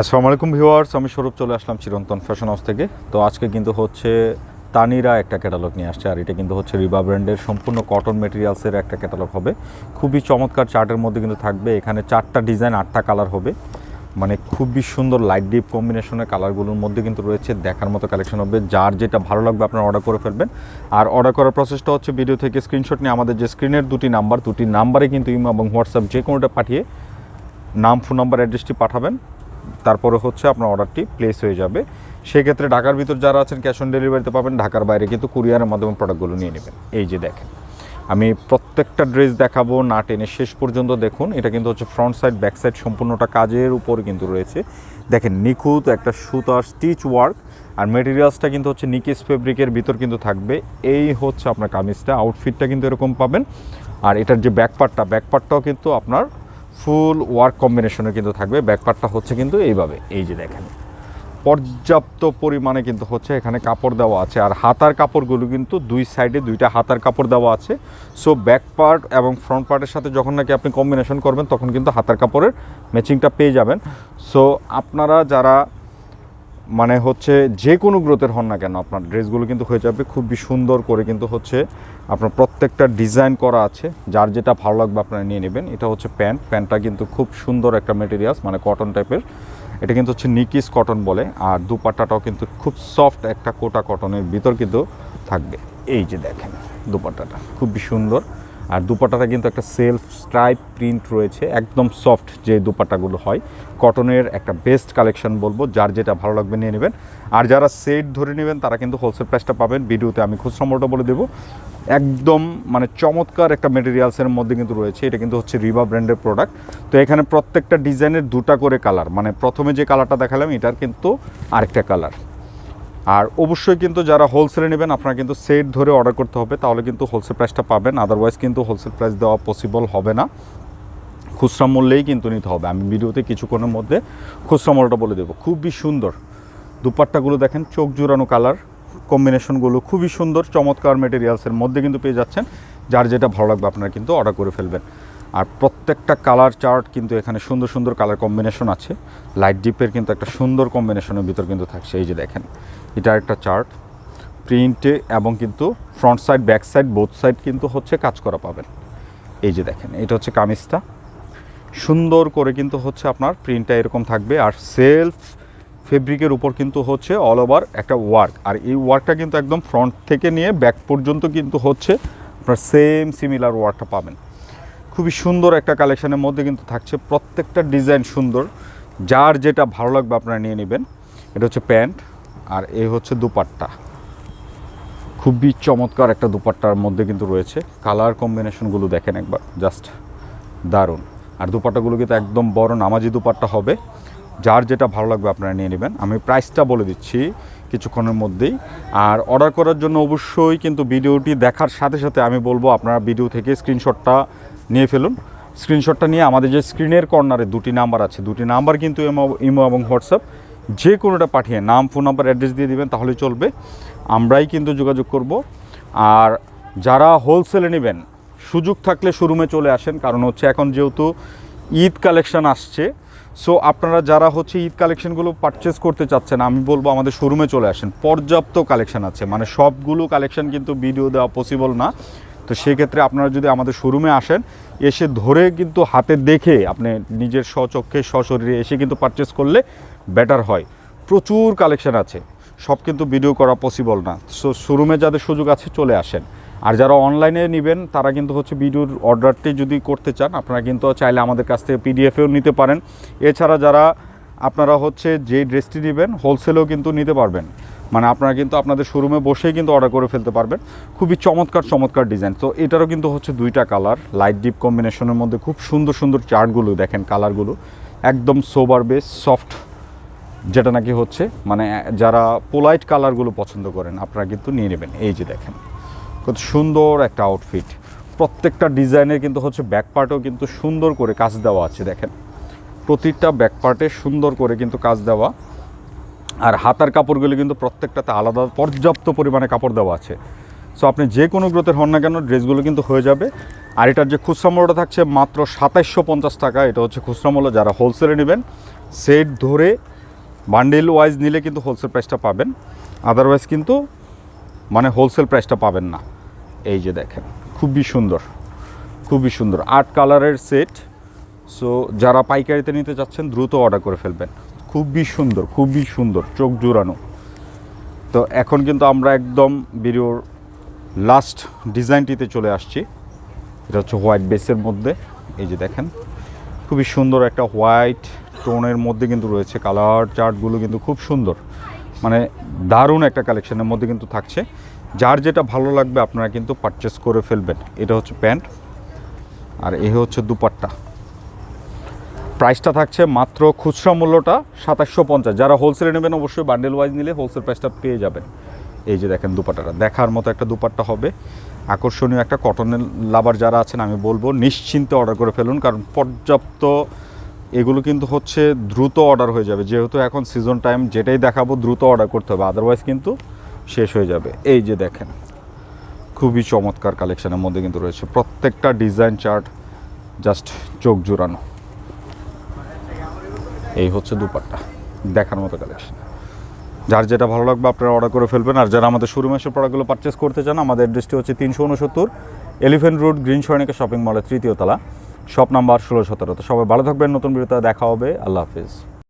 আসসালামু আলাইকুম ভিউয়ার্স, আমি স্বরূপ চলে আসলাম চিরন্তন ফ্যাশন হাউস থেকে। তো আজকে কিন্তু হচ্ছে তানিরা একটা ক্যাটালগ নিয়ে আসছে, আর এটা কিন্তু হচ্ছে রিবা ব্র্যান্ডের সম্পূর্ণ কটন মেটেরিয়ালসের একটা ক্যাটালগ হবে। খুবই চমৎকার চার্টের মধ্যে কিন্তু থাকবে, এখানে চারটা ডিজাইন আটটা কালার হবে। মানে খুবই সুন্দর লাইট ডিপ কম্বিনেশনের কালারগুলোর মধ্যে কিন্তু রয়েছে, দেখার মতো কালেকশন হবে। যার যেটা ভালো লাগবে আপনারা অর্ডার করে ফেলবেন। আর অর্ডার করার প্রসেসটা হচ্ছে ভিডিও থেকে স্ক্রিনশট নিয়ে আমাদের যে স্ক্রিনের দুটি নাম্বার দুটি নাম্বারে কিন্তু ইমো এবং হোয়াটসঅ্যাপ যে কোনোটা পাঠিয়ে নাম ফোন নাম্বার অ্যাড্রেসটি পাঠাবেন। তারপরে হচ্ছে আপনার অর্ডারটি প্লেস হয়ে যাবে। সেক্ষেত্রে ঢাকার ভিতর যারা আছেন ক্যাশ অন ডেলিভারিতে পাবেন, ঢাকার বাইরে কিন্তু কুরিয়ারের মাধ্যমে প্রোডাক্টগুলো নিয়ে নেবেন। এই যে দেখেন, আমি প্রত্যেকটা ড্রেস দেখাবো না টেনে। শেষ পর্যন্ত দেখুন, এটা কিন্তু হচ্ছে ফ্রন্ট সাইড ব্যাক সাইড সম্পূর্ণটা কাজের উপর কিন্তু রয়েছে। দেখেন, নিখুঁত একটা সুতার স্টিচ ওয়ার্ক আর মেটেরিয়ালসটা কিন্তু হচ্ছে নিকেস ফেব্রিকের ভিতর কিন্তু থাকবে। এই হচ্ছে আপনার কামিজটা আউটফিটটা কিন্তু এরকম পাবেন। আর এটার যে ব্যাকপার্টটা ব্যাকপার্টটাও কিন্তু আপনার ফুল ওয়ার্ক কম্বিনেশনে কিন্তু থাকবে, ব্যাকপার্টটা হচ্ছে কিন্তু এইভাবে, এই যে দেখেন। পর্যাপ্ত পরিমাণে কিন্তু হচ্ছে এখানে কাপড় দেওয়া আছে, আর হাতার কাপড়গুলো কিন্তু দুই সাইডে দুইটা হাতার কাপড় দেওয়া আছে। সো ব্যাক পার্ট এবং ফ্রন্ট পার্টের সাথে যখন নাকি আপনি কম্বিনেশন করবেন, তখন কিন্তু হাতার কাপড়ের ম্যাচিংটা পেয়ে যাবেন। সো আপনারা যারা মানে হচ্ছে যে কোনো গ্রোথের হন না কেন, আপনার ড্রেসগুলো কিন্তু হয়ে যাবে খুবই সুন্দর করে কিন্তু হচ্ছে আপনার প্রত্যেকটা ডিজাইন করা আছে, যার যেটা ভালো লাগবে আপনারা নিয়ে নেবেন। এটা হচ্ছে প্যান্ট, প্যান্টটা কিন্তু খুব সুন্দর একটা মেটেরিয়ালস মানে কটন টাইপের এটা কিন্তু হচ্ছে নিকিস কটন বলে, আর দুপাট্টাটাও কিন্তু খুব সফট একটা কোটা কটনের ভিতর কিন্তু থাকবে। এই যে দেখেন দুপাট্টাটা, খুবই সুন্দর। আর দুপাট্টাটা কিন্তু একটা সেলফ স্ট্রাইপ প্রিন্ট রয়েছে, একদম সফট যে দুপাট্টাগুলো হয়। কটনের একটা বেস্ট কালেকশন বলব, যার যেটা ভালো লাগবে নিয়ে নেবেন। আর যারা সেট ধরে নেবেন, তারা কিন্তু হোলসেল প্রাইসটা পাবেন। ভিডিওতে আমি খুচরা মূল্যটা বলে দেবো। একদম মানে চমৎকার একটা মেটেরিয়ালসের মধ্যে কিন্তু রয়েছে। এটা কিন্তু হচ্ছে রিবা ব্র্যান্ডের প্রোডাক্ট তো এখানে প্রত্যেকটা ডিজাইনের দুটা করে কালার মানে প্রথমে যে কালারটা দেখালাম, এটার কিন্তু আরেকটা কালার আর অবশ্যই কিন্তু যারা হোলসেলে নেবেন, আপনারা কিন্তু সেট ধরে অর্ডার করতে হবে, তাহলে কিন্তু হোলসেল প্রাইসটা পাবেন। আদারওয়াইজ কিন্তু হোলসেল প্রাইস দেওয়া পসিবল হবে না। খুচরা মূল্যেই কিন্তু নিতে হবে। আমি ভিডিওতে কিছুক্ষণের মধ্যে খুচরা মূল্যটা বলে দেবো। খুবই সুন্দর। দুপাট্টাগুলো দেখেন, চোখ জোড়ানো কালার কম্বিনেশনগুলো খুবই সুন্দর। চমৎকার মেটেরিয়ালসের মধ্যে কিন্তু পেয়ে যাচ্ছেন। যার যেটা ভালো লাগবে আপনারা কিন্তু অর্ডার করে ফেলবেন। আর প্রত্যেকটা কালার চার্ট কিন্তু এখানে সুন্দর সুন্দর কালার কম্বিনেশন আছে। লাইট ডিপের কিন্তু একটা সুন্দর কম্বিনেশনের ভিতর কিন্তু থাকছে। এই যে দেখেন এটা একটা চার্ট। প্রিন্টে এবং কিন্তু front side, back side, both side কিন্তু হচ্ছে কাজ করা পাবেন। এই যে দেখেন, এটা হচ্ছে কামিজটা। সুন্দর করে কিন্তু হচ্ছে আপনার প্রিন্টটা এরকম থাকবে আর সেলফ ফেব্রিকের উপর কিন্তু হচ্ছে অল ওভার একটা ওয়ার্ক আর এই ওয়ার্কটা কিন্তু একদম ফ্রন্ট থেকে নিয়ে ব্যাক পর্যন্ত কিন্তু হচ্ছে আপনার সেম সিমিলার ওয়ার্কটা পাবেন। খুবই সুন্দর একটা কালেকশানের মধ্যে কিন্তু থাকছে প্রত্যেকটা ডিজাইন সুন্দর। যার যেটা ভালো লাগবে আপনারা নিয়ে নেবেন। এটা হচ্ছে প্যান্ট। আর এই হচ্ছে দুপাট্টা। খুবই চমৎকার একটা দুপাট্টার মধ্যে কিন্তু রয়েছে। কালার কম্বিনেশনগুলো দেখেন একবার, জাস্ট দারুণ। আর দুপাট্টাগুলো কিন্তু একদম বড় নামাজি দুপাট্টা হবে। যার যেটা ভালো লাগবে আপনারা নিয়ে নেবেন। আমি প্রাইসটা বলে দিচ্ছি কিছুক্ষণের মধ্যেই। আর অর্ডার করার জন্য অবশ্যই কিন্তু ভিডিওটি দেখার সাথে সাথে আমি বলব, আপনারা ভিডিও থেকে স্ক্রিনশটটা নিয়ে ফেলুন। স্ক্রিনশটটা নিয়ে আমাদের যে স্ক্রিনের কর্নারে দুটি নাম্বার আছে। দুটি নাম্বার কিন্তু ইমো এবং হোয়াটসঅ্যাপ। যে কোনোটা পাঠিয়ে নাম ফোন নাম্বার অ্যাড্রেস দিয়ে দিবেন, তাহলে চলবে। আমরাই কিন্তু যোগাযোগ করব। আর যারা হোলসেলে নেবেন, সুযোগ থাকলে শোরুমে চলে আসেন। কারণ হচ্ছে এখন যেহেতু ঈদ কালেকশন আসছে সো আপনারা যারা হচ্ছে ঈদ কালেকশনগুলো পারচেস করতে চাচ্ছেন, আমি বলব আমাদের শোরুমে চলে আসেন। পর্যাপ্ত কালেকশন আছে। মানে সবগুলো কালেকশন কিন্তু ভিডিও দেওয়া পসিবল না। তো সেক্ষেত্রে আপনারা যদি আমাদের শোরুমে আসেন, এসে ধরে কিন্তু হাতে দেখে আপনি নিজের স্বচক্ষে, সশরীরে এসে কিন্তু পারচেস করলে বেটার হয়। প্রচুর কালেকশন আছে। সব কিন্তু ভিডিও করা পসিবল না। সো শোরুমে যাদের সুযোগ আছে, চলে আসেন। আর যারা অনলাইনে নেবেন, তারা কিন্তু হচ্ছে ভিডিওর অর্ডারটি যদি করতে চান, আপনারা কিন্তু চাইলে আমাদের কাছ থেকে পিডিএফেও নিতে পারেন। এছাড়া যারা আপনারা হচ্ছে যে ড্রেসটি নেবেন হোলসেলেও কিন্তু নিতে পারবেন। মানে আপনারা কিন্তু আপনাদের শোরুমে বসেই কিন্তু অর্ডার করে ফেলতে পারবেন। খুবই চমৎকার চমৎকার ডিজাইন তো এটারও কিন্তু হচ্ছে দুইটা কালার লাইট ডিপ কম্বিনেশনের মধ্যে খুব সুন্দর সুন্দর চার্টগুলো দেখেন কালারগুলো একদম সোবার বেস সফট যেটা নাকি হচ্ছে মানে যারা পোলাইট কালারগুলো পছন্দ করেন, আপনারা কিন্তু নিয়ে নেবেন। এই যে দেখেন, কত সুন্দর একটা আউটফিট প্রত্যেকটা ডিজাইনের কিন্তু হচ্ছে ব্যাক পার্টেও কিন্তু সুন্দর করে কাজ দেওয়া আছে, দেখেন। প্রতিটা ব্যাক পার্টে সুন্দর করে কিন্তু কাজ দেওয়া। আর হাতার কাপড়গুলো কিন্তু প্রত্যেকটাতে আলাদা পর্যাপ্ত পরিমাণে কাপড় দেওয়া আছে। সো আপনি যে কোনো গ্রোথের হন না কেন, ড্রেসগুলো কিন্তু হয়ে যাবে। আর এটার যে খুচরা মূল্যটা থাকছে মাত্র সাতাইশশো পঞ্চাশ টাকা, এটা হচ্ছে খুচরা মূল্য। যারা হোলসেলে নেবেন সেট ধরে বান্ডেল ওয়াইজ নিলে কিন্তু হোলসেল প্রাইসটা পাবেন। আদারওয়াইজ কিন্তু মানে হোলসেল প্রাইসটা পাবেন না। এই যে দেখেন, খুবই সুন্দর খুবই সুন্দর। আট কালারের সেট সো যারা পাইকারিতে নিতে চাচ্ছেন, দ্রুত অর্ডার করে ফেলবেন। খুবই সুন্দর খুবই সুন্দর, চোখ জোড়ানো। তো এখন কিন্তু আমরা একদম ভিডিওর লাস্ট ডিজাইনটিতে চলে আসছি। এটা হচ্ছে হোয়াইট বেসের মধ্যে, এই যে দেখেন। খুবই সুন্দর একটা হোয়াইট টোনের মধ্যে কিন্তু রয়েছে কালার চার্টগুলো কিন্তু খুব সুন্দর। মানে দারুণ একটা কালেকশনের মধ্যে কিন্তু থাকছে। যার যেটা ভালো লাগবে আপনারা কিন্তু পারচেস করে ফেলবেন। এটা হচ্ছে প্যান্ট, আর এ হচ্ছে দুপাট্টা। প্রাইসটা থাকছে মাত্র খুচরা মূল্যটা সাতাশশো পঞ্চাশ। যারা হোলসেলে নেবেন অবশ্যই বান্ডেল ওয়াইজ নিলে হোলসেল প্রাইসটা পেয়ে যাবেন। এই যে দেখেন দুপাট্টাটা। দেখার মতো একটা দুপাট্টা হবে। আকর্ষণীয় একটা কটনের লাভার যারা আছেন, আমি বলব নিশ্চিন্তে অর্ডার করে ফেলুন, কারণ পর্যাপ্ত এগুলো কিন্তু হচ্ছে দ্রুত অর্ডার হয়ে যাবে। যেহেতু এখন সিজন টাইম যেটাই দেখাবো দ্রুত অর্ডার করতে হবে আদারওয়াইজ কিন্তু শেষ হয়ে যাবে। এই যে দেখেন, খুবই চমৎকার কালেকশনের মধ্যে কিন্তু রয়েছে। প্রত্যেকটা ডিজাইন চার্ট জাস্ট চোখ জোড়ানো। এই হচ্ছে দুপাট্টা। দেখার মতো কালেকশন যার যেটা ভালো লাগবে আপনারা অর্ডার করে ফেলবেন। আর যারা আমাদের শুরু এসে প্রোডাক্টগুলো পারচেস করতে চান, আমাদের অ্যাড্রেসটি হচ্ছে তিনশো উনসত্তর এলিফেন্ট রোড গ্রিন সৈনিকের শপিং মলের তৃতীয় তলা। শপ নাম্বার ষোলো সতেরো। তো সবাই ভালো থাকবেন। নতুন বিরতা দেখা হবে। আল্লাহ হাফিজ।